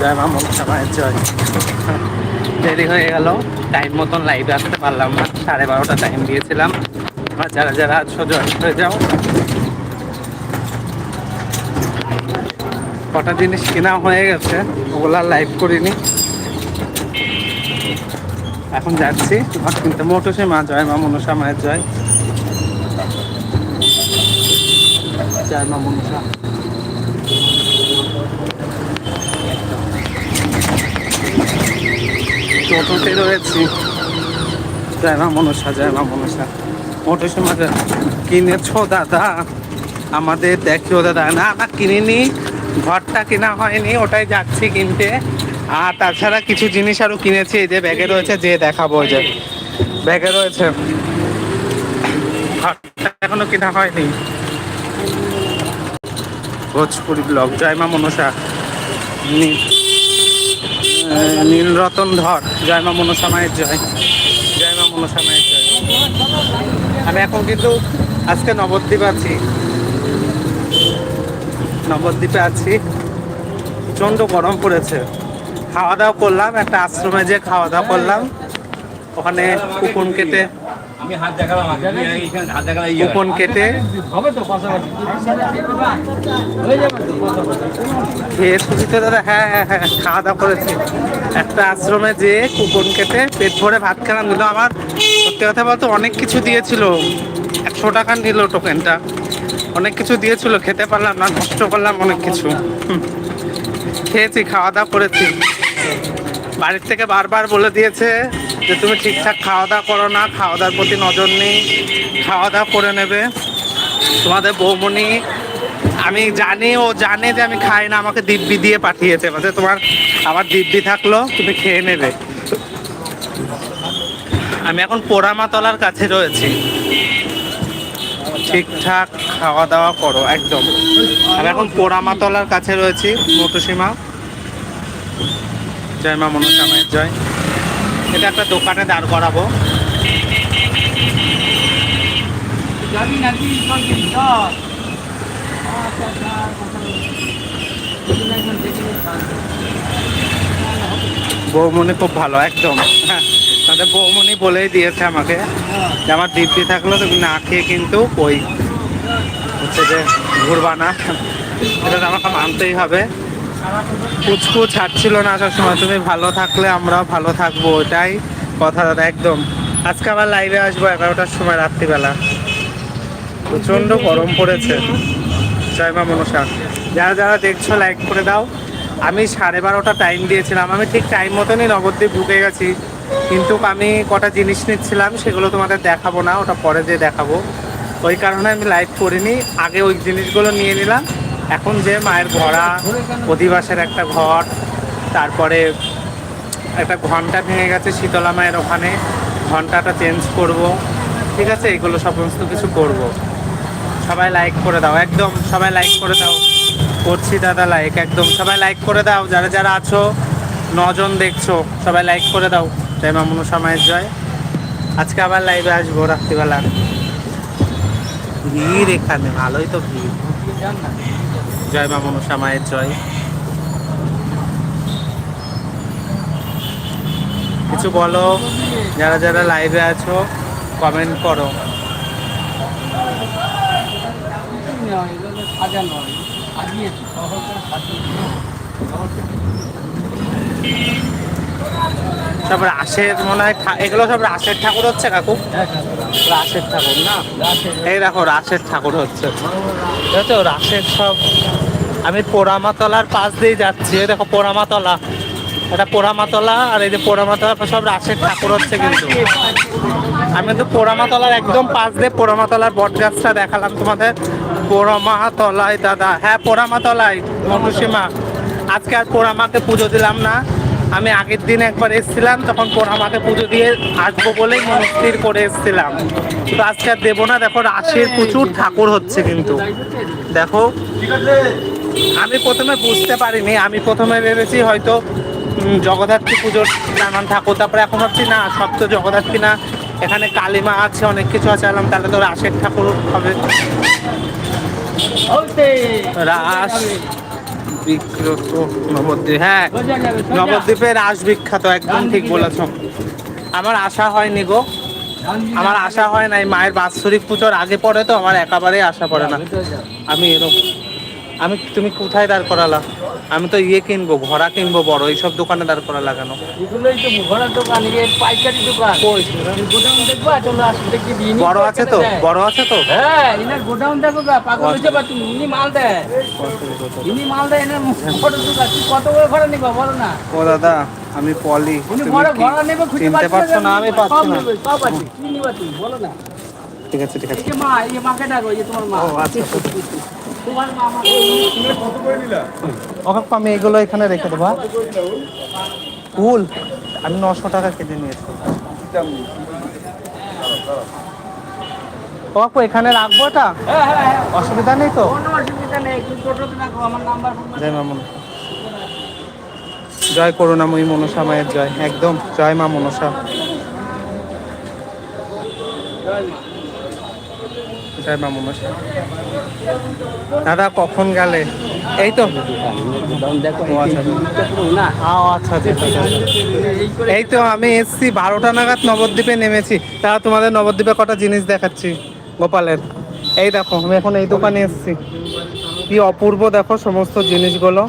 জয় মা মনসা মায়ের জয় দেরি হয়ে গেল। টাইম মতন লাইভে আসতে পারলাম না। সাড়ে বারোটা টাইম দিয়েছিলাম। আর যারা যারা আছো জয়েন হয়ে যাও। কটা জিনিস কেনা হয়ে গেছে, ওগুলো লাইভ করিনি। এখন যাচ্ছি। ঘর কিনতে মোটো সে মা জয় মা মনসা, মায়ের জয়। জয় মা মনসা। টোটোতে রয়েছি জয় মা মনসা জয় মা মনসা। মোটো সে মা কিনেছো দাদা? আমাদের দেখিও দাদা। না না, কিনিনি। ঘরটা কেনা হয়নি, ওটাই যাচ্ছি কিনতে। আর তাছাড়া কিছু জিনিস আরও কিনেছি, এই যে ব্যাগে রয়েছে যে দেখাবো যে। ব্যাগে রয়েছে। ঘরটা এখনও কেনা হয়নি। ভোজপুরি ব্লগ। জয় মা মনসা। নী- নীলরতন ধর। জয় মা মনসা মায়ের জয়। জয় মা মনসা মায়ের জয়। আমি এখন কিন্তু আজকে নবদ্বীপ আছি। নবদ্বীপে আছি। প্রচণ্ড গরম পড়েছে। খাওয়া দাওয়া করলাম, একটা আশ্রমে যে খাওয়া দাওয়া করলাম। ওখানে কুপন কেটে আমি হাত দেখালাম হাত দেখালাম কুপন কেটে হবে তো পাশাপাশি। হয়ে খেয়ে দাদা হ্যাঁ হ্যাঁ হ্যাঁ খাওয়া দাওয়া করেছি। একটা আশ্রমে যে কুপন কেটে পেট ভরে ভাত খেলাম দিল আমার সত্যি কথা বলতে অনেক কিছু দিয়েছিল। একশো টাকা নিল টোকেনটা। অনেক কিছু দিয়েছিল খেতে পারলাম না নষ্ট করলাম অনেক কিছু। খেয়েছি খাওয়া দাওয়া করেছি। বাড়ির থেকে বারবার বলে দিয়েছে যে তুমি ঠিকঠাক খাওয়া দাওয়া করো না খাওয়া দাওয়ার প্রতি নজর নেই খাওয়া দাওয়া করে নেবে। তোমাদের বৌমনি আমি জানি, ও জানে যে আমি খাই না, আমাকে দিব্যি দিয়ে পাঠিয়েছে মানে তোমার আবার দিব্যি থাকল, তুমি খেয়ে নেবে। আমি এখন পোড়ামাতলার কাছে রয়েছি। ঠিকঠাক খাওয়া দাওয়া করো, একদম। আমি এখন পোড়ামাতলার কাছে রয়েছি, মটুসীমা। জয় মা মনসা জয়। এটা একটা দোকানে দাঁড় করাবো। বৌমনি খুব ভালো একদম। তাদের বৌমনি বলেই দিয়েছে আমাকে যে আমার দিব্যি থাকল তুমি না খেয়ে কিন্তু ওই হচ্ছে যে ঘুরবা না। এটা তো আমাকে মানতেই হবে। কুচকু ছাড়ছিল না আসার সময় তুমি ভালো থাকলে আমরাও ভালো থাকব, ওটাই কথা দাদা, একদম। আজকে আবার লাইভে আসব এগারোটার সময় রাত্রিবেলা। প্রচণ্ড গরম পড়েছে। জয় মা মনসা। যারা যারা দেখছ লাইক করে দাও। আমি সাড়ে বারোটা টাইম দিয়েছিলাম। আমি ঠিক টাইম মতনই নবদ্বীপ ঢুকে গেছি। কিন্তু আমি কটা জিনিস নিচ্ছিলাম, সেগুলো তোমাদের দেখাবো না, ওটা পরে যে দেখাবো। ওই কারণে আমি লাইভ করিনি। আগে ওই জিনিসগুলো নিয়ে নিলাম। এখন যে মায়ের ঘোড়া অধিবাসের একটা ঘর, তারপরে একটা ঘণ্টা ভেঙে গেছে শীতলা মায়ের ওখানে, ঘন্টাটা চেঞ্জ করব। ঠিক আছে, এগুলো সমস্ত কিছু করব। সবাই লাইক করে দাও, একদম সবাই লাইক করে দাও। করছি দাদা লাইক একদম সবাই লাইক করে দাও। যারা যারা আছো, নজন দেখছ, সবাই লাইক করে দাও। তাই মা সময়ের জয়। আজকে আবার লাইভে আসব রাত্রিবেলা। ভিড় এখানে, ভালোই তো ভিড়। জয় মা মনসা মায়ের জয়। কিছু বলো যারা যারা লাইভে আছো কমেন্ট করো। সাজানো হয় মনে হয় এগুলো সব রাসের ঠাকুর হচ্ছে কাকু? রাসের ঠাকুর না? এই দেখো রাসের ঠাকুর হচ্ছে। দেখো সব আমি পোড়ামাতলার পাশ দিয়ে যাচ্ছি। এই দেখো পোড়ামাতলা। এটা পোড়ামাতলা আর এই যে পোড়ামাতলা সব রাসের ঠাকুর হচ্ছে কিন্তু। আমি কিন্তু পোড়ামাতলার একদম পাশ দিয়ে পোড়ামাতলার বট গাছটা দেখালাম তোমাদের। পোড়ামাতলায় দাদা। হ্যাঁ পোড়ামাতলায় মনুসীমা আজকে আর পোড়ামাকে পুজো দিলাম না। আমি আগের দিন একবার এসেছিলাম তখন পোড়ামাকে পুজো দিয়ে আসব বলেই মনস্থির করে এসেছিলাম। তো আজকে আর দেবো না দেখো রাশের প্রচুর ঠাকুর হচ্ছে কিন্তু। দেখো আমি প্রথমে বুঝতে পারিনি আমি প্রথমে ভেবেছি হয়তো জগদ্ধাত্রী পুজোর নানান ঠাকুর তারপরে এখন ভাবছি না সব তো জগদ্ধাত্রী না এখানে কালিমা আছে অনেক কিছু আছে আলাম তাহলে তো রাসের ঠাকুর হবে। রাস বিখ্যাত নবদ্বীপ। হ্যাঁ। নবদ্বীপের রাস বিখ্যাত, একদম ঠিক বলেছ। আমার আশা হয়নি গো। আমার আশা হয় নাই, মায়ের বাৎসরিক পুজোর আগে পড়ে তো আমার একেবারেই আশা পড়ে না। আমি এরকম আমি তুমি কোথায় দাঁড় করালা? আমি তো ইয়ে কিনবো ঘোড়া কিনবো বড় এইসব দোকানে দাঁড় করা লাগানো বড় আছে তো? বড় আছে তো? হ্যাঁ বড় দোকান কত করে ঘোড়া নিবা বলো না। ও দাদা আমি পলি। চিনতে পারছ না? আমি পাচ্ছি না। আছে ঠিক আছে ঠিক আছে। মা এই মাকে ডাকো এই তোমার মা। ও আচ্ছা। আমি এগুলো এখানে রেখে দেবো হ্যাঁ? ফুল আমি নশো টাকা কেজি নিয়েছি। আপু এখানে রাখব এটা? অসুবিধা নেই তো? জয় মা মনসা জয় করুণাময়ী মনসা মায়ের জয়, একদম। জয় মা মনসা। জয় মা মনসা দাদা কখন গেলে? এই তো। আচ্ছা। আচ্ছা। এই তো আমি এসছি বারোটা নাগাদ নবদ্বীপে নেমেছি। তা তোমাদের নবদ্বীপে কটা জিনিস দেখাচ্ছি গোপালের? এই দেখো আমি এখন এই দোকানে এসছি। কি অপূর্ব দেখো সমস্ত জিনিসগুলো।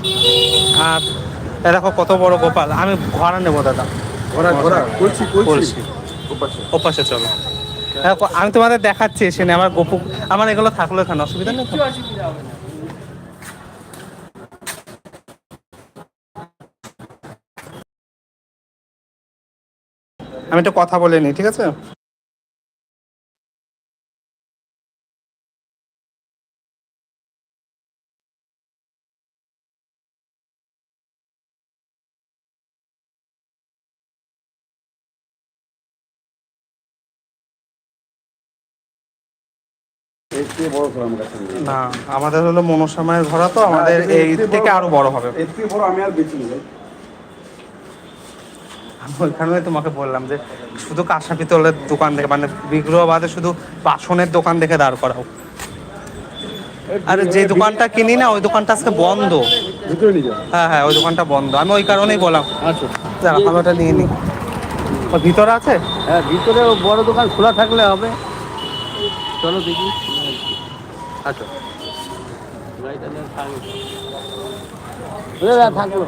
আর দেখো কত বড় গোপাল। আমি ঘোড়া নেব দাদা। ঘোড়া ঘোড়া। ওপাশে চলো। আমি তোমাদের দেখাচ্ছি, এসে আমার গোপু আমার এগুলো থাকল এখানে, অসুবিধা নেই আমি একটু কথা বলে নিই, ঠিক আছে? বড় আমার কাছে না আমাদের হলো মনসা মায়ের ঘোড়া তো আমাদের এই থেকে আরও বড় হবে। এর থেকে বড় আমি আর বেশি ওইখানে তোমাকে বললাম যে শুধু কাঁসা পিতলের দোকান দেখে মানে বিগ্রহ বাদে শুধু বাসনের দোকান দেখে দাঁড় করাও। আরে যে দোকানটা কিনি না ওই দোকানটা আজকে বন্ধ। হ্যাঁ হ্যাঁ ওই দোকানটা বন্ধ। আমি ওই কারণেই বললাম। আচ্ছা। দাঁড়া, আমি ওটা নিয়ে নিই ভিতরে আছে? হ্যাঁ ভিতরে বড় দোকান খোলা থাকলে হবে। চলো দেখি। আচ্ছা থাকল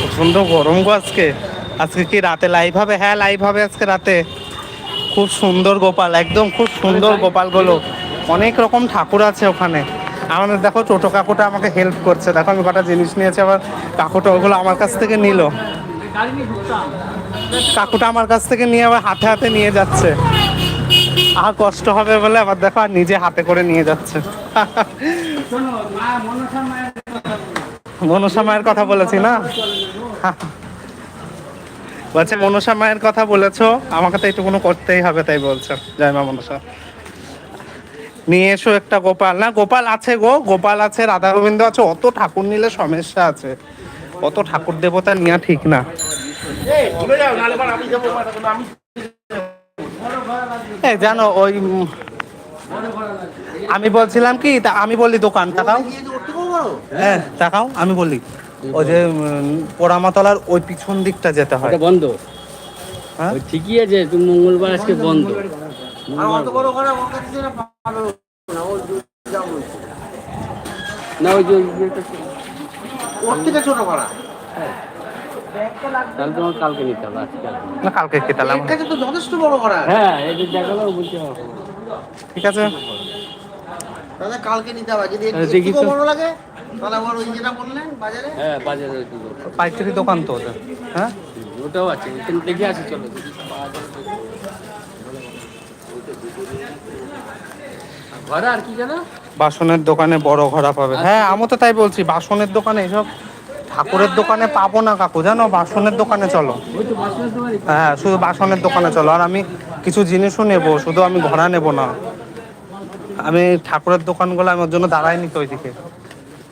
প্রচণ্ড গরম গো আজকে। আজকে কি রাতে লাইভ হবে? হ্যাঁ লাইভ হবে আজকে রাতে। খুব সুন্দর গোপাল একদম খুব সুন্দর গোপালগুলো। অনেক রকম ঠাকুর আছে ওখানে। আমাদের দেখো টোটো কাকুটা আমাকে হেল্প করছে। দেখো আমি কটা জিনিস নিয়েছি আবার কাকুটা ওগুলো আমার কাছ থেকে নিল। কাকুটা আমার কাছ থেকে নিয়ে আবার হাতে হাতে নিয়ে যাচ্ছে। আর কষ্ট হবে বলে আবার দেখো, আর নিজে হাতে করে নিয়ে যাচ্ছে। মনসা মায়ের কথা বলেছি না? বলছে, মনসা মায়ের কথা বলেছ, আমাকে তো একটু কোনো করতেই হবে, তাই বলছে। জয় মা মনসা। নিয়ে এসো একটা গোপাল। না, গোপাল আছে গো, গোপাল আছে, রাধা গোবিন্দ আছে, অত ঠাকুর নিলে সমস্যা আছে। অত ঠাকুর দেবতা নেওয়া ঠিক না? এই জানো ওই আমি বলছিলাম কি তা আমি বলি দোকান তাকাও। হ্যাঁ তাকাও আমি বলি। ওই যে পোড়ামাতলার ওই পিছন দিকটা যেতে হয়। বন্ধ। হ্যাঁ? ঠিকই আছে তুমি মঙ্গলবার আজকে বন্ধ। না ওই তাহলে তোমার কালকে নিতে হবে আজকে যথেষ্ট বড় হ্যাঁ এই যে দেখাল বুঝতে ঠিক আছে। দাদা কালকে নিতে হবে। যদি একটু বড় লাগে তাহলে আবার ওই যেটা বললেন বাজারে? হ্যাঁ বাজারে পাইকারি দোকান তো ওটা হ্যাঁ? ওটাও আছে দেখে আসি চলো। ঘরে আর কি জানো বাসনের দোকানে বড় ঘোড়া পাবে। হ্যাঁ আমি তো তাই বলছি, বাসনের দোকানে এসব ঠাকুরের দোকানে পাবো না কাকু, জানো? বাসনের দোকানে চলো। তো হ্যাঁ শুধু বাসনের দোকানে চলো। আর আমি কিছু জিনিসও নেব, শুধু আমি ঘোড়া নেব না। আমি ঠাকুরের দোকানগুলো আমি ওর জন্য দাঁড়াই নিত ওইদিকে।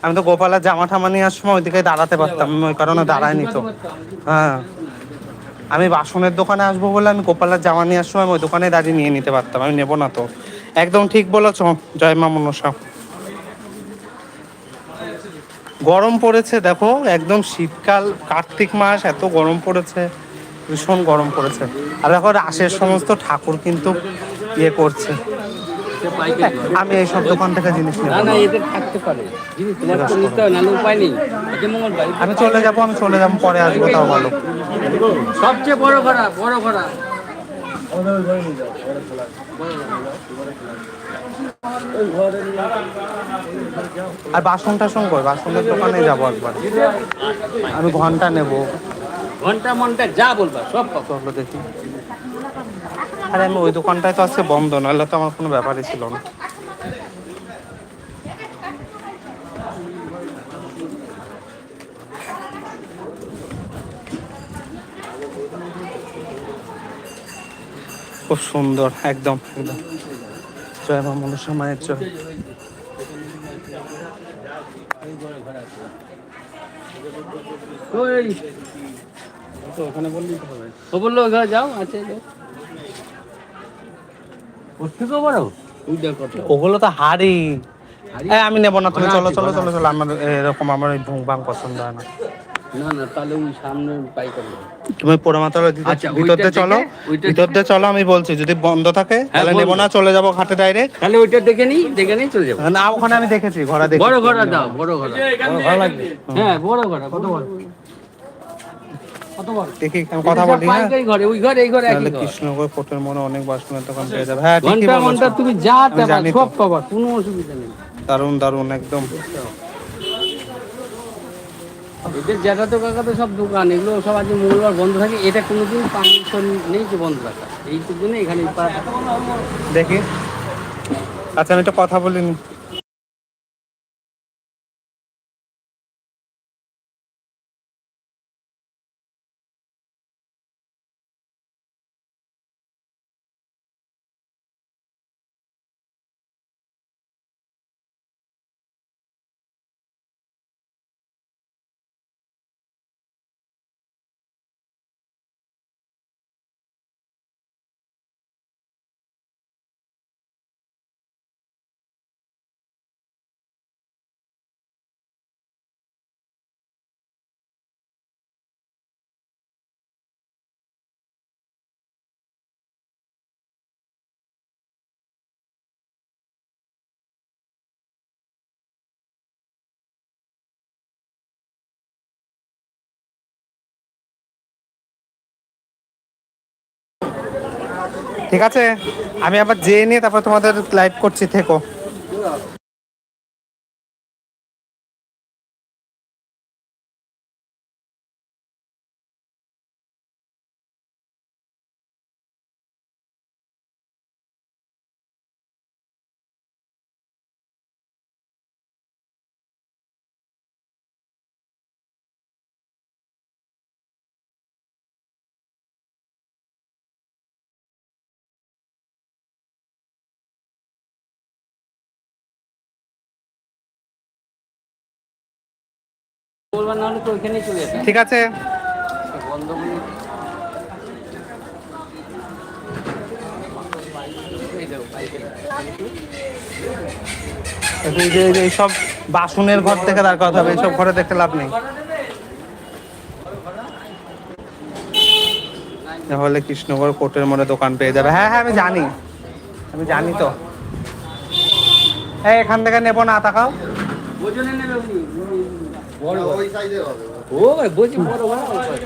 আমি তো গোপালের জামা ঠামা নিয়ে আসার সময় ওইদিকে দাঁড়াতে পারতাম, ওই কারণে দাঁড়াই নিত। হ্যাঁ। আমি বাসনের দোকানে আসব বলে আমি গোপালের জামা নিয়ে আসার সময় ওই দোকানে দাঁড়িয়ে নিয়ে নিতে পারতাম, আমি নেব না তো। একদম ঠিক বলেছ জয় মা মনসা। গরম পড়েছে দেখো একদম শীতকাল কার্তিক মাস এত গরম পড়েছে ভীষণ গরম পড়েছে। আর দেখো রাশের সমস্ত ঠাকুর কিন্তু ইয়ে করছে। আমি এই সব দোকান থেকে জিনিস নেব না। এদের থাকতে পারে। জিনিস নিতে হয় নাহলে উপায় নেই। আমি চলে যাব আমি চলে যাব পরে আসব তাও ভালো। সবচেয়ে বড় ঘোড়া বড় ঘোড়া আর বাসন টাসন কর বাসনের দোকানে যাব একবার। আমি ঘণ্টা নেব। ঘণ্টা মনটা যা বলবা সব কথা চলো দেখি। আরে আমি ওই দোকানটায় তো আজকে বন্ধ নাহলে তো আমার কোনো ব্যাপারই ছিল না। খুব সুন্দর একদম। একদম জয় মা মনসা মায়ের জয়। ওই। তো ওখানে বললি ও বলল ওখানে যাও আছে ওর থেকেও বড়। ওগুলো তো হাড়ি? আমি নেব না তুমি চলো চলো চলো চলো আমার এরকম আমার ভাং পছন্দ হয় না। না না তাহলে ওই সামনে পাইকারি তুমি পোড়ামাতার আচ্ছা, চলো চলো আমি বলছি যদি বন্ধ থাকে তাহলে নেব না চলে যাব ঘাটে ডাইরেক্ট তাহলে ওইটা দেখে নিই দেখে নিই চলে যাব। না ওখানে আমি দেখেছি ঘোড়া দেখি বড় ঘোড়া দাও বড় ঘোড়া। ভালো লাগবে হ্যাঁ বড় ঘোড়া কত বড় কত বড়? দেখি কথা বলি হ্যাঁ? কৃষ্ণগর কোটের মনে অনেক বাসনের দোকান পেয়ে যাবে। হ্যাঁ তুমি যা আমি চাবা সব পাবা কোনো অসুবিধা নেই। দারুণ দারুণ একদম। এদের জ্যাঠা তো কাকা তো সব দোকান, এগুলো সব আজকে মঙ্গলবার বন্ধ থাকে। এটা কোনোদিন পারমিশন নেই যে বন্ধ রাখা। এইটুকু এখানে দেখি। আচ্ছা আমি একটা কথা বলিনি ঠিক আছে? আমি আবার যেয়ে নিয়ে তারপর তোমাদের লাইভ করছি থেকো। ঠিক আছে। এইসব বাসনের ঘর থেকে দাঁড় করাতে হবে এইসব ঘরে দেখতে লাভ নেই। তাহলে কৃষ্ণগর কোটের মনে দোকান পেয়ে যাবে। হ্যাঁ হ্যাঁ আমি জানি। আমি জানি তো। হ্যাঁ এখান থেকে নেব না তাকাও। নেবে। বড় ওই সাইজে হবে। ও বলছি বড় বড় অল্প আছে।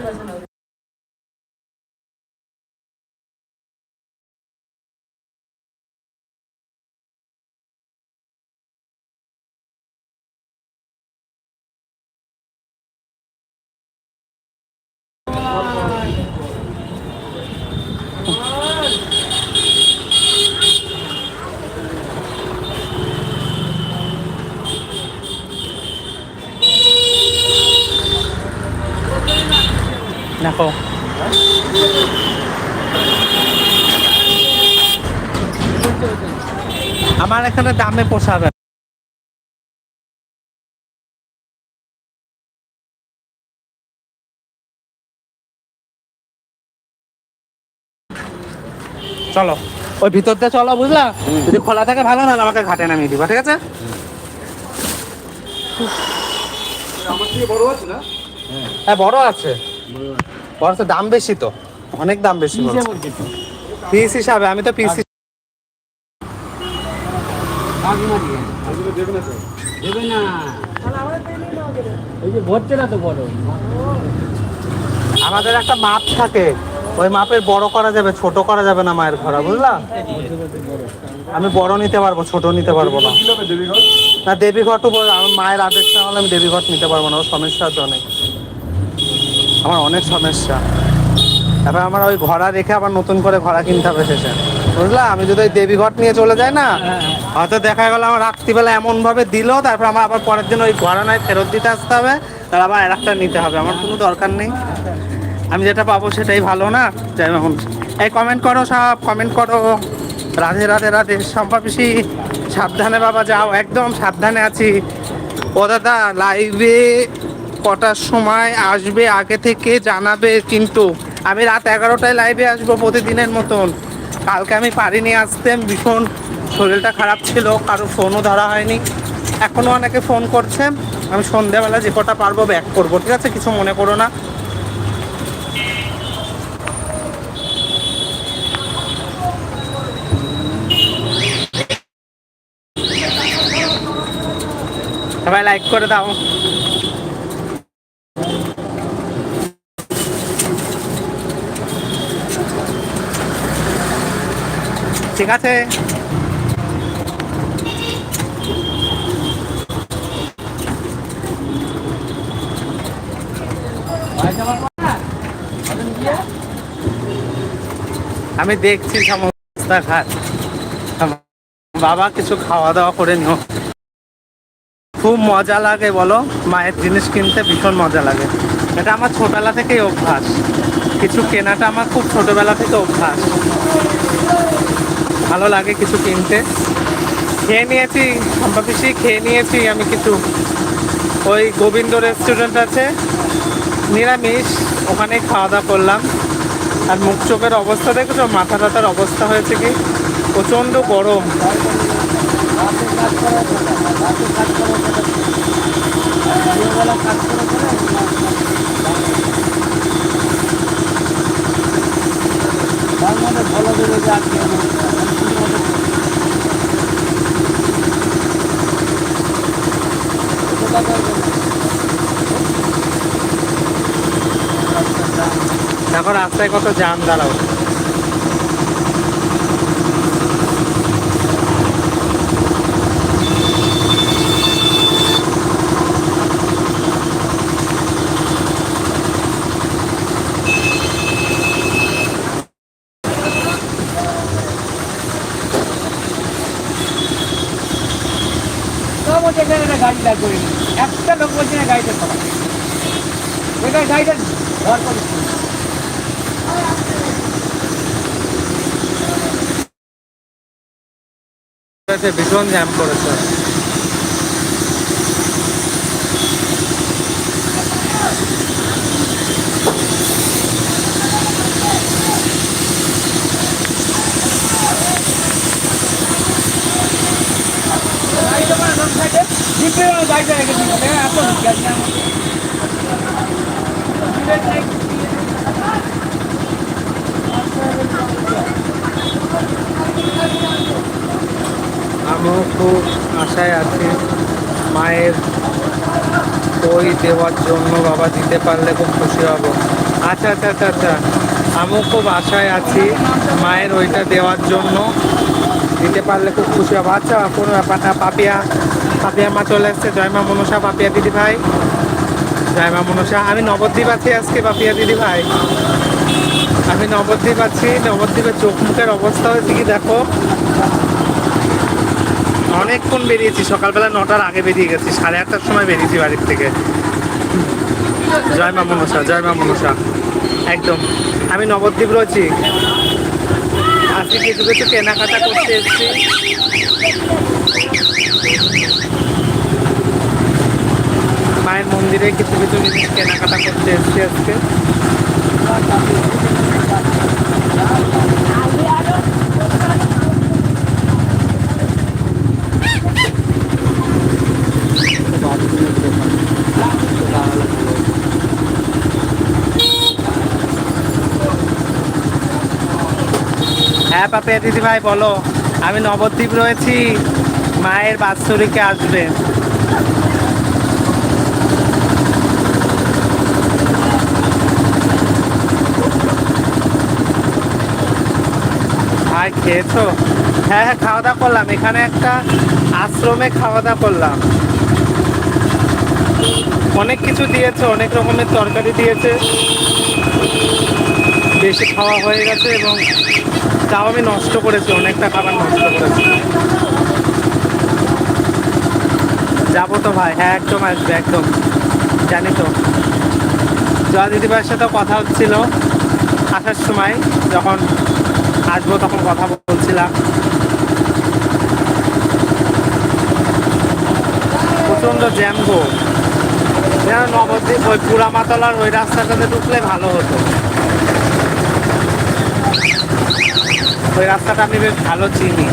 দেখো এখানে দামে পোষাবে। চলো। ওই ভিতর দিয়ে চলো, বুঝলা? যদি খোলা থাকে ভালো না আমাকে ঘাটে নামিয়ে দিবা, ঠিক আছে? হ্যাঁ বড় আছে। বড় আছে। দাম বেশি তো। অনেক দাম বেশি তো? পিস হিসাবে, আমি তো পিস তো তো আমাদের একটা মাপ থাকে। ওই মাপের বড় করা যাবে, ছোট করা যাবে না মায়ের ঘোড়া, বুঝলা? আমি বড় নিতে পারব, ছোট নিতে পারব না। না দেবী ঘট আমার মায়ের আদেশ না হলে আমি দেবী ঘট নিতে পারব না, ওর সমস্যা আছে অনেক আমার অনেক সমস্যা। তারপর আমার ওই ঘোড়া রেখে আবার নতুন করে ঘোড়া কিনতে হবে শেষে। বুঝলা? আমি যদি ওই দেবী ঘট নিয়ে চলে যাই না, হয়তো দেখা গেল আমার রাত্রিবেলা এমন ভাবে দিল, তারপর আমার আবার পরের দিন ওই ঘোড়া নয়, ফেরত দিতে আসতে হবে। তার আবার আর একটা নিতে হবে, আমার কোনো দরকার নেই। আমি যেটা পাবো সেটাই ভালো না? যাই এখন এই কমেন্ট করো সব কমেন্ট করো। রাধে রাধে রাধে সম্পা পিসি, সাবধানে বাবা যাও, একদম সাবধানে আছি। ও দাদা লাইভে কটার সময় আসবে আগে থেকে জানাবে কিন্তু। আমি রাত এগারোটায় লাইভে আসব প্রতিদিনের মতন। কালকে আমি পারিনি আসতে, ভীষণ শরীরটা খারাপ ছিল কারও ফোনও ধরা হয়নি। এখনও অনেকে ফোন করছে, আমি সন্ধ্যাবেলা যে কটা পারব ব্যাক করব, ঠিক আছে? কিছু মনে করো না। সবাই লাইক করে দাও। ঠিক আছে। আমি দেখছি বাবা কিছু খাওয়া দাওয়া করে নিও। খুব মজা লাগে বলো, মায়ের জিনিস কিনতে ভীষণ মজা লাগে। এটা আমার ছোটবেলা থেকেই অভ্যাস। কিছু কেনাটা আমার খুব ছোটবেলা থেকে অভ্যাস। ভালো লাগে কিছু কিনতে। খেয়ে নিয়েছি সম্পাপিসি খেয়ে নিয়েছি আমি কিছু। ওই গোবিন্দ রেস্টুরেন্ট আছে, নিরামিষ, ওখানেই খাওয়া দাওয়া করলাম। আর মুখ চোখের অবস্থা দেখেছ? মাথা টাথার অবস্থা হয়েছে কি? প্রচণ্ড গরম। মধ্যে ভালো দেবে যে আজকে আমার দেখো রাস্তায় কত জাম দাঁড়াও তো বলছে এখানে একটা গাড়ি লাগবে একটা লোক বলছে না গাড়িটা সবাই ওইটা গাড়িটা ধর করে ভীষণ জ্যাম করেছে। জিপে দিই হ্যাঁ এত গাড়ি আমার জিপের নাই আমিও খুব আশায় আছি মায়ের বই দেওয়ার জন্য বাবা দিতে পারলে খুব খুশি হব। আচ্ছা আচ্ছা আচ্ছা আচ্ছা। আমিও খুব আশায় আছি মায়ের ওইটা দেওয়ার জন্য দিতে পারলে খুব খুশি হব। আচ্ছা কোনো ব্যাপার না, পাপিয়া পাপিয়া মা চলে এসছে। জয় মা, মনসা, পাপিয়া দিদি ভাই। জয় মা মনসা। আমি নবদ্বীপ আছি আজকে বাপিয়া দিদি ভাই। আমি নবদ্বীপ আছি নবদ্বীপের চোখ মুখের অবস্থা হয়েছে কি দেখো? অনেকক্ষণ বেরিয়েছি, সকালবেলা নটার আগে বেরিয়ে গেছি, সাড়ে আটটার সময় বেরিয়েছি বাড়ির থেকে। জয় মা মনসা, জয় মা মনসা। একদম। আমি নবদ্বীপ রয়েছি। আজকে কিছু কিছু কেনাকাটা করতে এসেছি। মায়ের মন্দিরে কিছু কিছু জিনিস কেনাকাটা করতে এসছি আজকে। হ্যাঁ পাপিয়া দিদি ভাই বলো। আমি নবদ্বীপ রয়েছি। মায়ের বাৎসরিকে আসবে। আর খেয়েছো? হ্যাঁ হ্যাঁ খাওয়া দাওয়া করলাম। এখানে একটা আশ্রমে খাওয়া দাওয়া করলাম। অনেক কিছু দিয়েছে, অনেক রকমের তরকারি দিয়েছে। বেশি খাওয়া হয়ে গেছে এবং তাও আমি নষ্ট করেছি, অনেকটা খাবার নষ্ট করেছি। যাব তো ভাই হ্যাঁ একদম আসবে, একদম। জানি তো। জয়া দিদিভাইয়ের সাথে কথা হচ্ছিল আসার সময়, যখন আসব তখন কথা বলছিলাম। প্রচণ্ড জ্যাম গো। নবদ্বীপ ওই পুরামাতলার ওই রাস্তাটাতে ঢুকলে ভালো হতো। ওই রাস্তাটা আমি বেশ ভালো চিনি।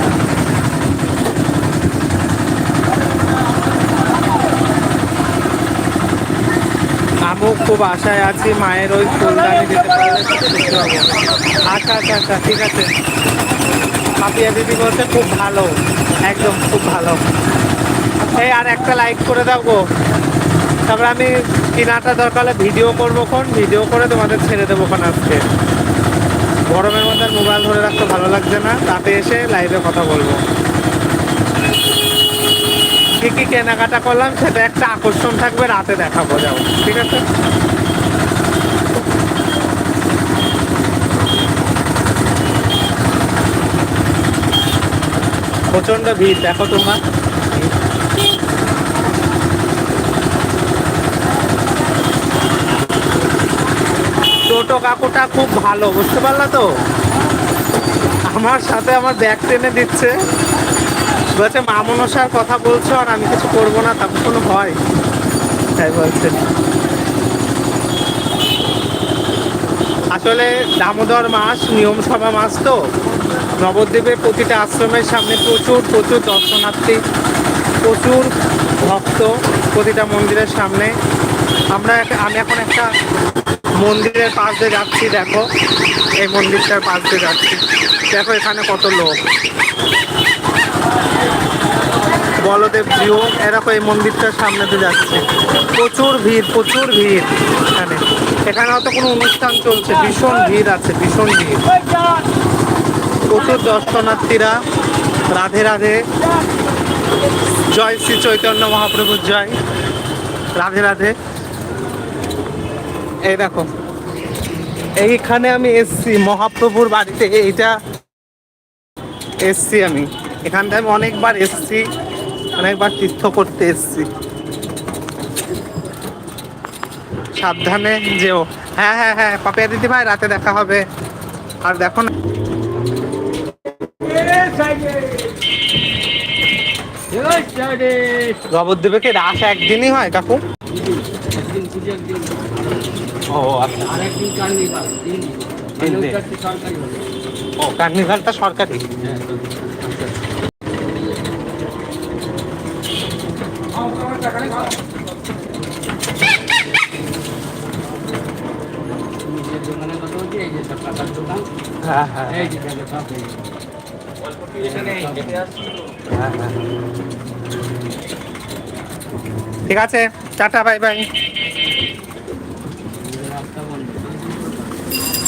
আমিও খুব আশায় আছি, মায়ের ওই ফুলদানি দিতে পারলে খুশি হব আচ্ছা আচ্ছা আচ্ছা ঠিক আছে। পাপিয়া দিদি বলছে, খুব ভালো, একদম খুব ভালো। এই আর একটা লাইক করে দাও গো। তারপরে আমি কেনাটা দরকার হলে ভিডিও করব কোন ভিডিও করে তোমাদের ছেড়ে দেবো কোন আজকে। গরমের মধ্যে মোবাইল ধরে রাখতে ভালো লাগছে না তাতে এসে লাইভে কথা বলব। কি কি কেনাকাটা করলাম, সেটা একটা আকর্ষণ থাকবে, রাতে দেখাবো, যাব। ঠিক আছে? প্রচণ্ড ভিড়, দেখো তোমরা। টোটো কাকুটা খুব ভালো, বুঝতে পারলা তো? আমার সাথে আমার ব্যাগ টেনে দিচ্ছে। বলছে, মা মনসার কথা বলছো আর আমি কিছু করব না তা কোনো হয় তাই বলছে। আসলে দামোদর মাস নিয়ম সভা মাস তো। নবদ্বীপের প্রতিটা আশ্রমের সামনে প্রচুর প্রচুর দর্শনার্থী, প্রচুর ভক্ত প্রতিটা মন্দিরের সামনে। আমরা আমি এখন একটা মন্দিরের পাশ দিয়ে যাচ্ছি, দেখো। এই মন্দিরটার পাশ দিয়ে যাচ্ছি। দেখো এখানে কত লোক। বলদেব জিও এরকম এই মন্দিরটার সামনে দিয়ে যাচ্ছে। প্রচুর ভিড় প্রচুর ভিড় এখানে। এখানে হয়তো কোনো অনুষ্ঠান চলছে, ভীষণ ভিড় আছে, ভীষণ ভিড়। প্রচুর দর্শনার্থীরা, রাধে রাধে। জয় শ্রী চৈতন্য মহাপ্রভুর জয়। রাধে রাধে। এই দেখো, এইখানে আমি এসছি, মহাপ্রভুর বাড়িতে এইটা এসছি আমি। এখানটায় আমি অনেকবার এসছি অনেকবার তীর্থ করতে এসছি। সাবধানে যেও। হ্যাঁ হ্যাঁ হ্যাঁ পাপিয়া দিদি ভাই রাতে দেখা হবে। আর দেখো না। কি রাস একদিনই হয় কাকু? ও আচ্ছা। আর একদিন কার্নিভাল তিন দিন। মানে তিন দিন। ওইটা হচ্ছে সরকারি হলো। ও কার্নিভালটা সরকারি হ্যাঁ, তো- নিজের দোকানের কথা বলছি, এই যে সব কাকার দোকান, হ্যাঁ হ্যাঁ এই। ঠিক আছে টাটা বাই বাই